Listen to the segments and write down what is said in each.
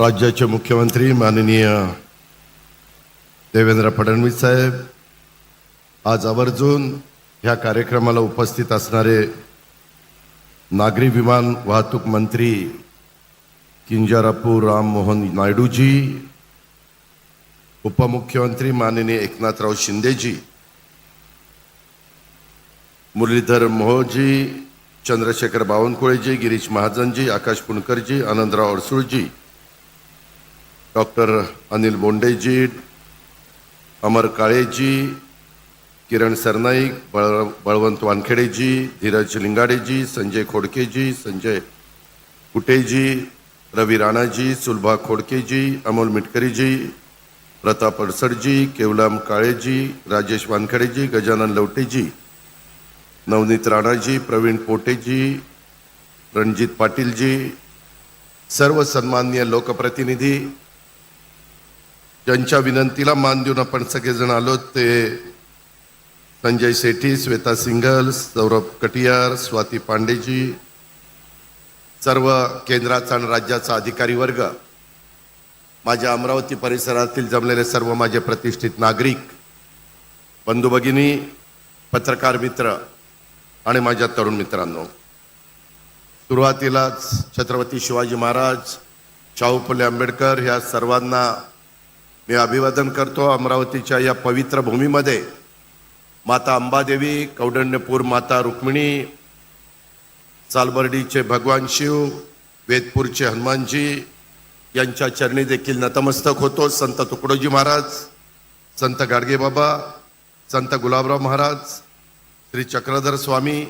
राज्याचे मुख्यमंत्री माननीय देवेंद्र फडणवीस साहेब आज आवर्जून ह्या कार्यक्रमाला उपस्थित असणारे नागरी विमान वाहतूक मंत्री किंजारापू राममोहन नायडूजी उपमुख्यमंत्री माननीय एकनाथराव शिंदेजी मुरलीधर मोहोजी चंद्रशेखर बावनकुळेजी गिरीश महाजनजी आकाश पुणकरजी आनंदराव अडसूळजी डॉक्टर अनिल बोंडेजी अमर काळेजी किरण सरनाईक बळ बळवंत वानखेडेजी धीरज लिंगाडेजी संजय खोडकेजी संजय कुटेजी रवी राणाजी सुलभा खोडकेजी अमोल मिटकरीजी प्रताप अडसडजी केवलाम काळेजी राजेश वानखेडेजी गजानन लवटेजी नवनीत राणाजी प्रवीण पोटेजी रणजित पाटीलजी सर्व सन्माननीय लोकप्रतिनिधी ज्यांच्या विनंतीला मान देऊन आपण सगळेजण आलो ते संजय सेठी श्वेता सिंघल सौरभ कटियार स्वाती पांडेजी सर्व केंद्राचा आणि राज्याचा अधिकारी वर्ग माझ्या अमरावती परिसरातील जमलेले सर्व माझे प्रतिष्ठित नागरिक बंधू भगिनी पत्रकार मित्र आणि माझ्या तरुण मित्रांनो. सुरुवातीलाच छत्रपती शिवाजी महाराज शाहू फुले आंबेडकर ह्या सर्वांना मी अभिवादन करतो अमरावतीच्या या पवित्र भूमीमध्ये. माता अंबादेवी कौडण्यपूर माता रुक्मिणी सालबर्डीचे भगवान शिव वेदपूरचे हनुमानजी यांच्या चरणी देखील नतमस्तक होतो संत तुकडोजी महाराज संत गाडगेबाबा संत गुलाबराव महाराज श्री चक्रधर स्वामी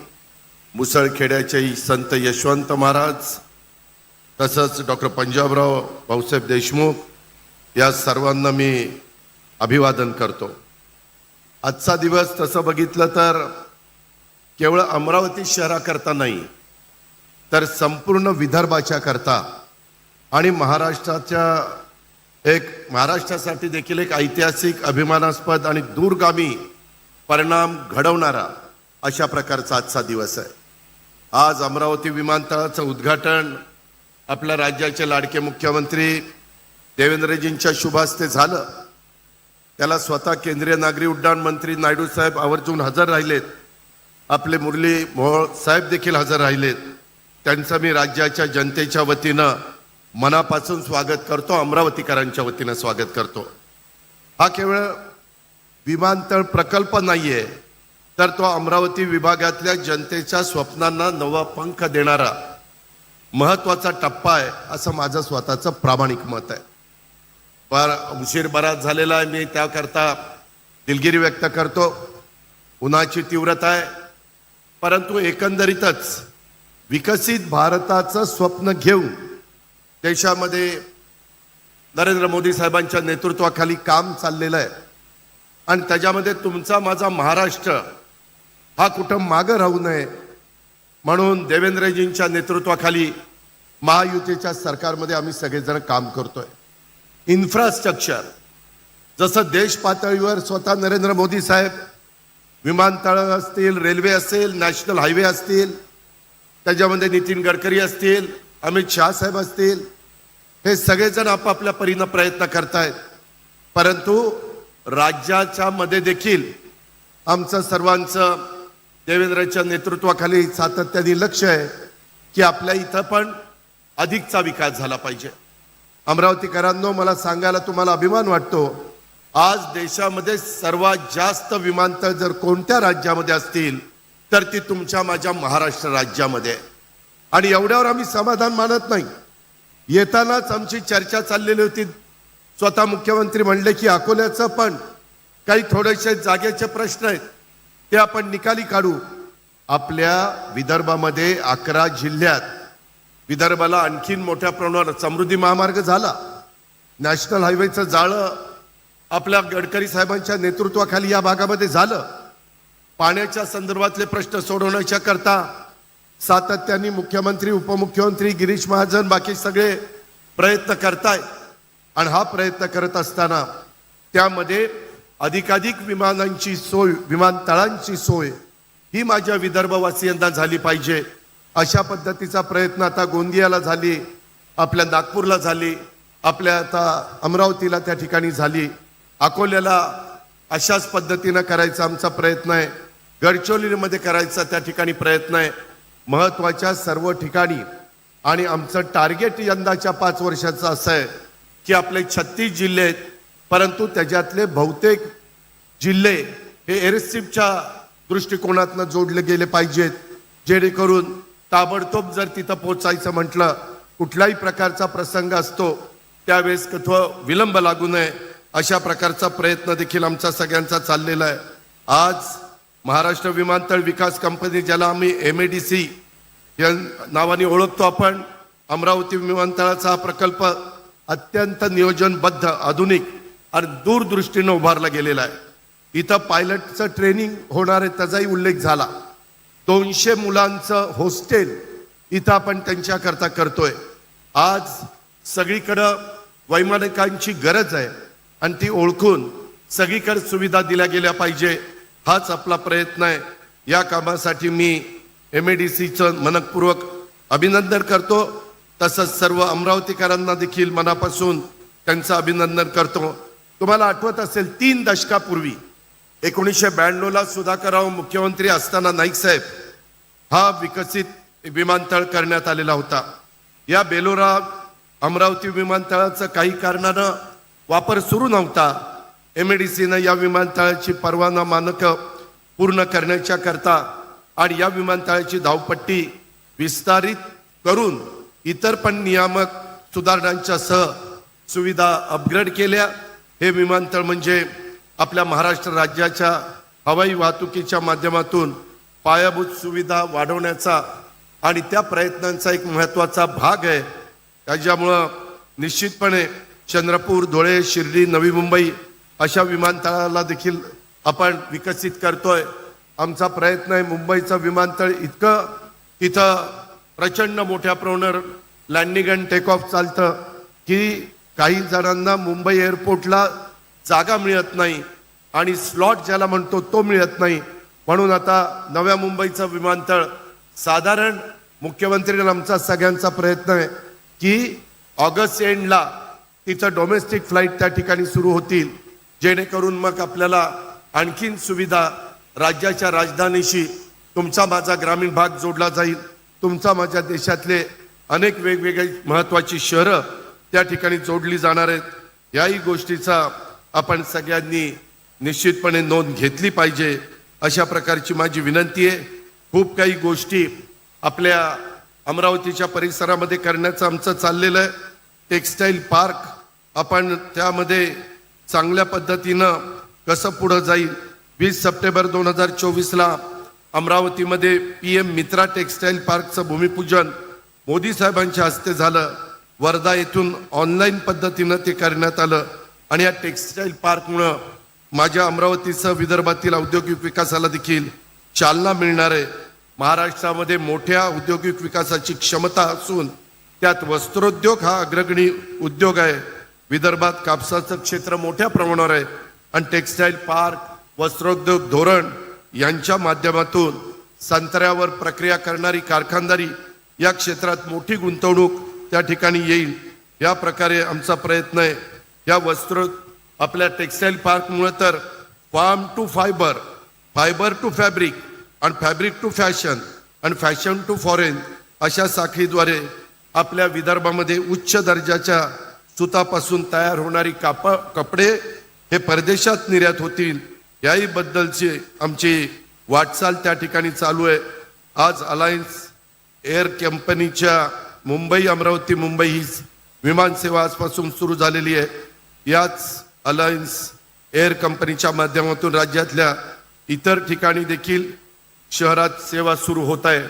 मुसळखेड्याचे संत यशवंत महाराज तसंच डॉक्टर पंजाबराव भाऊसाहेब देशमुख या सर्वांना मी अभिवादन करतो. आजचा दिवस तसं बघितलं तर केवळ अमरावती शहराकरता नाही तर संपूर्ण विदर्भाच्या करता आणि महाराष्ट्राच्या एक महाराष्ट्रासाठी देखील एक ऐतिहासिक अभिमानास्पद आणि दूरगामी परिणाम घडवणारा अशा प्रकारचा आजचा दिवस आहे. आज अमरावती विमानतळाचं उद्घाटन आपल्या राज्याचे लाडके मुख्यमंत्री देवेंद्रजींच्या शुभास्ते झालं. त्याला स्वतः केंद्रीय नागरी उड्डाण मंत्री नायडू साहेब आवर्जून हजर राहिलेत. आपले मुरली मोहोळ साहेब देखील हजर राहिलेत. त्यांचं मी राज्याच्या जनतेच्या वतीनं मनापासून स्वागत करतो अमरावतीकरांच्या वतीनं स्वागत करतो. हा केवळ विमानतळ प्रकल्प नाहीये तर तो अमरावती विभागातल्या जनतेच्या स्वप्नांना नवा पंख देणारा महत्त्वाचा टप्पा आहे असं माझं स्वतःचं प्रामाणिक मत आहे. फार उशीर बराच झालेला आहे. मी त्याकरता दिलगिरी व्यक्त करतो. उन्हाची तीव्रता आहे. परंतु एकंदरीतच विकसित भारताचं स्वप्न घेऊन देशामध्ये नरेंद्र मोदी साहेबांच्या नेतृत्वाखाली काम चाललेलं आहे. आणि त्याच्यामध्ये तुमचा माझा महाराष्ट्र हा कुठं मागं राहू नये म्हणून देवेंद्रजींच्या नेतृत्वाखाली महायुतीच्या सरकारमध्ये आम्ही सगळेजण काम करतोय. इन्फ्रास्ट्रक्चर जसं देश पातळीवर स्वतः नरेंद्र मोदी साहेब विमानतळ असतील रेल्वे असेल नॅशनल हायवे असतील त्याच्यामध्ये नितीन गडकरी असतील अमित शहा साहेब असतील हे सगळेजण आपापल्या परीनं प्रयत्न करतायत. परंतु राज्याच्या मध्ये देखील आमचं सर्वांचं देवेंद्रच्या नेतृत्वाखाली सातत्याने लक्ष आहे की आपल्या इथं पण अधिकचा विकास झाला पाहिजे. अमरावतीकरांनो मला सांगायला तुम्हाला अभिमान वाटतो. आज देशामध्ये सर्वात जास्त विमानतळ जर कोणत्या राज्यामध्ये असतील तर ती तुमच्या माझ्या महाराष्ट्र राज्यामध्ये. आहे. आणि एवढ्यावर आम्ही समाधान मानत नाही. येतानाच आमची चर्चा चाललेली होती. स्वतः मुख्यमंत्री म्हणले की अकोल्याचं पण काही थोडेसे जागेचे प्रश्न आहेत. ते आपण निकाली काढू. आपल्या विदर्भामध्ये अकरा जिल्ह्यात विदर्भाला आणखीन मोठ्या प्रमाणावर समृद्धी महामार्ग झाला. नॅशनल हायवेचं जाळं आपल्या गडकरी साहेबांच्या नेतृत्वाखाली या भागामध्ये झालं. पाण्याच्या संदर्भातले प्रश्न सोडवण्याच्या करता सातत्याने मुख्यमंत्री उपमुख्यमंत्री गिरीश महाजन बाकी सगळे प्रयत्न करताय आणि हा प्रयत्न करत असताना त्यामध्ये अधिकाधिक विमानांची सोय विमानतळांची सोय ही माझ्या विदर्भवासियांना झाली पाहिजे. अशा पद्धतीचा प्रयत्न आता गोंदियाला झाली आपल्या नागपूरला झाली आपल्या आता अमरावतीला त्या ठिकाणी झाली. अकोल्याला अशाच पद्धतीनं करायचा आमचा प्रयत्न आहे. गडचिरोलीमध्ये करायचा त्या ठिकाणी प्रयत्न आहे. महत्त्वाच्या सर्व ठिकाणी आणि आमचं टार्गेट यंदाच्या पाच वर्षाचं असं आहे की आपले छत्तीस जिल्हे आहेत परंतु त्याच्यातले बहुतेक जिल्हे हे एरसिपच्या दृष्टिकोनातनं जोडले गेले पाहिजेत जेणेकरून ताबडतोब जर तिथं पोचायचं म्हटलं कुठल्याही प्रकारचा प्रसंग असतो त्यावेळेस कथं विलंब लागू नये अशा प्रकारचा प्रयत्न देखील आमचा सगळ्यांचा चाललेला आहे. आज महाराष्ट्र विमानतळ विकास कंपनी ज्याला आम्ही एम ए डी सी या नावाने ओळखतो आपण अमरावती विमानतळाचा हा प्रकल्प अत्यंत नियोजनबद्ध आधुनिक आणि दूरदृष्टीनं उभारला गेलेला आहे. इथं पायलटचं ट्रेनिंग होणार आहे त्याचाही उल्लेख झाला. दोनशे मुलांचं हॉस्टेल इथं आपण त्यांच्याकरता करतोय. आज सगळीकडं वैमानिकांची गरज आहे आणि ती ओळखून सगळीकडे सुविधा दिल्या गेल्या पाहिजे हाच आपला प्रयत्न आहे. या कामासाठी मी एम ए डी सीचं मनपूर्वक अभिनंदन करतो. तसंच सर्व अमरावतीकरांना देखील मनापासून त्यांचं अभिनंदन करतो. तुम्हाला आठवत असेल तीन दशकापूर्वी एकोणीसशे ब्याण्णवला सुधाकरराव मुख्यमंत्री असताना नाईक साहेब हा विकसित विमानतळ करण्यात आलेला होता. या बेलोरा अमरावती विमानतळाचं काही कारणानं वापर सुरू नव्हता. एम ए डी सीनं या विमानतळाची परवाना मानकं पूर्ण करण्याच्या करता आणि या विमानतळाची धावपट्टी विस्तारित करून इतर पण नियामक सुधारणांच्या सह सुविधा अपग्रेड केल्या. हे विमानतळ म्हणजे आपल्या महाराष्ट्र राज्याच्या हवाई वाहतुकीच्या माध्यमातून पायाभूत सुविधा वाढवण्याचा आणि त्या प्रयत्नांचा एक महत्त्वाचा भाग आहे. त्याच्यामुळं निश्चितपणे चंद्रपूर धुळे शिर्डी नवी मुंबई अशा विमानतळाला देखील आपण विकसित करतोय. आमचा प्रयत्न आहे मुंबईचं विमानतळ इतकं इथं प्रचंड मोठ्या प्रमाणावर लँडिंग अँड टेक ऑफ चालतं की काही जणांना मुंबई एअरपोर्टला जागा मिळत नाही आणि स्लॉट ज्याला म्हणतो तो मिळत नाही. म्हणून आता नव्या मुंबईचं विमानतळ साधारण मुख्यमंत्री आमचा सगळ्यांचा प्रयत्न आहे की ऑगस्ट एंडला तिथं डोमेस्टिक फ्लाईट त्या ठिकाणी सुरू होतील. जेणेकरून मग आपल्याला आणखीन सुविधा राज्याच्या राजधानीशी तुमचा माझा ग्रामीण भाग जोडला जाईल. तुमचा माझ्या देशातले अनेक वेगवेगळी महत्त्वाची शहरं त्या ठिकाणी जोडली जाणार आहेत. याही गोष्टीचा आपण सगळ्यांनी निश्चितपणे नोंद घेतली पाहिजे. अशा प्रकारची माझी विनंती आहे. खूप काही गोष्टी आपल्या अमरावतीच्या परिसरामध्ये करण्याचं आमचं चाललेलं आहे. टेक्स्टाईल पार्क आपण त्यामध्ये चांगल्या पद्धतीनं कसं पुढं जाईल? वीस सप्टेंबर दोन हजार चोवीसला अमरावतीमध्ये पी एम मित्रा टेक्स्टाईल पार्कचं भूमिपूजन मोदी साहेबांच्या हस्ते झालं. वर्धा येथून ऑनलाईन पद्धतीनं ते करण्यात आलं. आणि या टेक्स्टाईल पार्कमुळं माझ्या अमरावतीसह विदर्भातील औद्योगिक विकासाला देखील चालना मिळणार आहे. महाराष्ट्रामध्ये मोठ्या औद्योगिक विकासाची क्षमता असून त्यात वस्त्रोद्योग हा अग्रगणी उद्योग आहे. विदर्भात कापसाचं क्षेत्र मोठ्या प्रमाणावर आहे आणि टेक्स्टाईल पार्क वस्त्रोद्योग धोरण यांच्या माध्यमातून संत्र्यावर प्रक्रिया करणारी कारखानदारी या क्षेत्रात मोठी गुंतवणूक त्या ठिकाणी येईल. या प्रकारे आमचा प्रयत्न आहे. या वस्त्र आपल्या टेक्स्टाईल पार्कमुळे तर farm to fibre fibre to fabric आणि फॅब्रिक टू फॅशन आणि फॅशन टू फॉरेन अशा साखळीद्वारे आपल्या विदर्भामध्ये उच्च दर्जाच्या सुतापासून तयार होणारी काप कपडे हे परदेशात निर्यात होतील याही बद्दलची आमची वाटचाल त्या ठिकाणी चालू आहे. आज अलायन्स एअर कंपनीच्या मुंबई अमरावती मुंबई ही विमानसेवा आजपासून सुरू झालेली आहे. याच अलायन्स एअर कंपनीच्या माध्यमातून राज्यातल्या इतर ठिकाणी देखील शहरात सेवा सुरू होत आहे.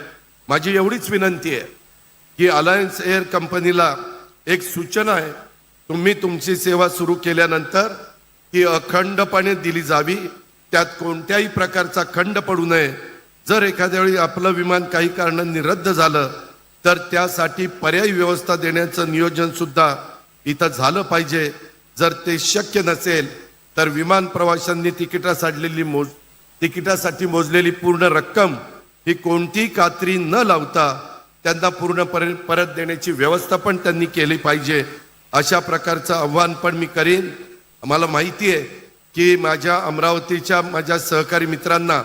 माझी एवढीच विनंती आहे की अलायन्स एअर कंपनीला एक सूचना आहे. तुम्ही तुमची सेवा सुरू केल्यानंतर ती अखंडपणे दिली जावी. त्यात कोणत्याही प्रकारचा खंड पडू नये. जर एखाद्या वेळी आपलं विमान काही कारणांनी रद्द झालं तर त्यासाठी पर्यायी व्यवस्था देण्याचं नियोजन सुद्धा इथं झालं पाहिजे. जर ते शक्य नसेल तर विमान प्रवाशांनी तिकिटासाठी मोज तिकिटासाठी मोजलेली पूर्ण रक्कम ही कोणतीही कात्री न लावता त्यांना पूर्णपणे परत देण्याची व्यवस्था पण त्यांनी केली पाहिजे. अशा प्रकारचं आव्हान पण मी करीन. मला माहिती आहे की माझ्या अमरावतीच्या माझ्या सहकारी मित्रांना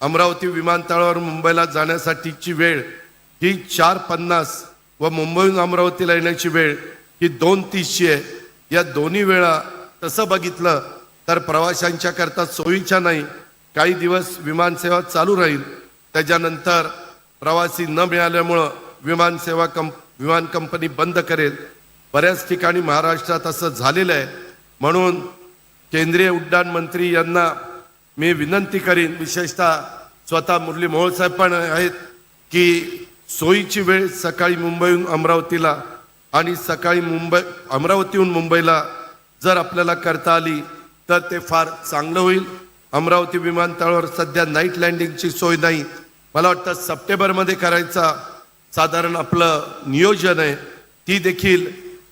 अमरावती विमानतळावर मुंबईला जाण्यासाठीची वेळ ही चार पन्नास व मुंबईहून अमरावतीला येण्याची वेळ ही दोन तीसची आहे. या दोन्ही वेळा तसं बघितलं तर प्रवाशांच्या करता सोयीच्या नाही. काही दिवस विमानसेवा चालू राहील. त्याच्यानंतर प्रवासी न मिळाल्यामुळं विमानसेवा कंप विमान कंपनी बंद करेल. बऱ्याच ठिकाणी महाराष्ट्रात असं झालेलं आहे. म्हणून केंद्रीय उड्डाण मंत्री यांना मी विनंती करीन विशेषतः स्वतः मुरली मोहोळ साहेब पण आहेत की सोयीची वेळ सकाळी मुंबईहून अमरावतीला आणि सकाळी मुंबई अमरावतीहून मुंबईला जर आपल्याला करता आली तर ते फार चांगलं होईल. अमरावती विमानतळावर सध्या नाईट लँडिंगची सोय नाही. मला वाटतं सप्टेंबरमध्ये करायचा साधारण आपलं नियोजन आहे. ती देखील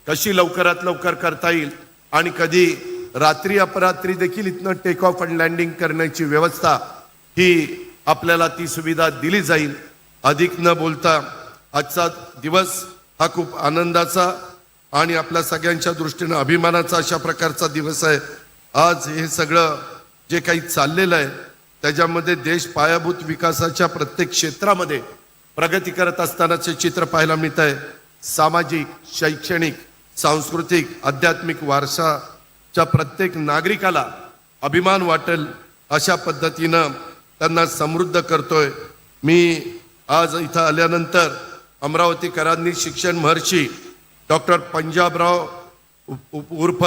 कशी लवकरात लवकर करता येईल आणि कधी रात्री अपरात्री देखील इथनं टेक ऑफ अँड लँडिंग करण्याची व्यवस्था ही आपल्याला ती सुविधा दिली जाईल. अधिक न बोलता आजचा दिवस हा खूप आनंदाचा आणि आपल्या सगळ्यांच्या दृष्टीनं अभिमानाचा अशा प्रकारचा दिवस आहे. आज हे सगळं जे काही चाललेलं आहे त्याच्यामध्ये देश पायाभूत विकासाच्या प्रत्येक क्षेत्रामध्ये प्रगती करत असतानाचे चित्र पाहायला मिळत आहे. सामाजिक शैक्षणिक सांस्कृतिक आध्यात्मिक वारसाच्या प्रत्येक नागरिकाला अभिमान वाटेल अशा पद्धतीनं त्यांना समृद्ध करतोय. मी आज इथं आल्यानंतर अमरावतीकरांनी शिक्षण महर्षी डॉक्टर पंजाबराव उप- उर्फ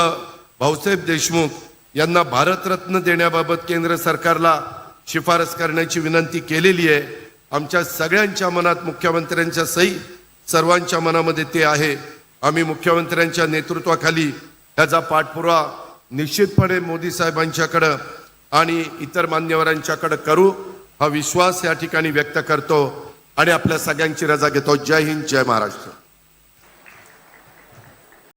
भाऊसाहेब देशमुख यांना भारतरत्न देण्याबाबत केंद्र सरकारला शिफारस करण्याची विनंती केलेली आहे. आमच्या सगळ्यांच्या मनात मुख्यमंत्र्यांच्या सही सर्वांच्या मनामध्ये ते आहे. आम्ही मुख्यमंत्र्यांच्या नेतृत्वाखाली त्याचा पाठपुरावा निश्चितपणे मोदी साहेबांच्याकडं आणि इतर मान्यवरांच्याकडं करू हा विश्वास या ठिकाणी व्यक्त करतो. आणि आपल्या सगळ्यांची रजा घेतो. जय हिंद जय महाराष्ट्र.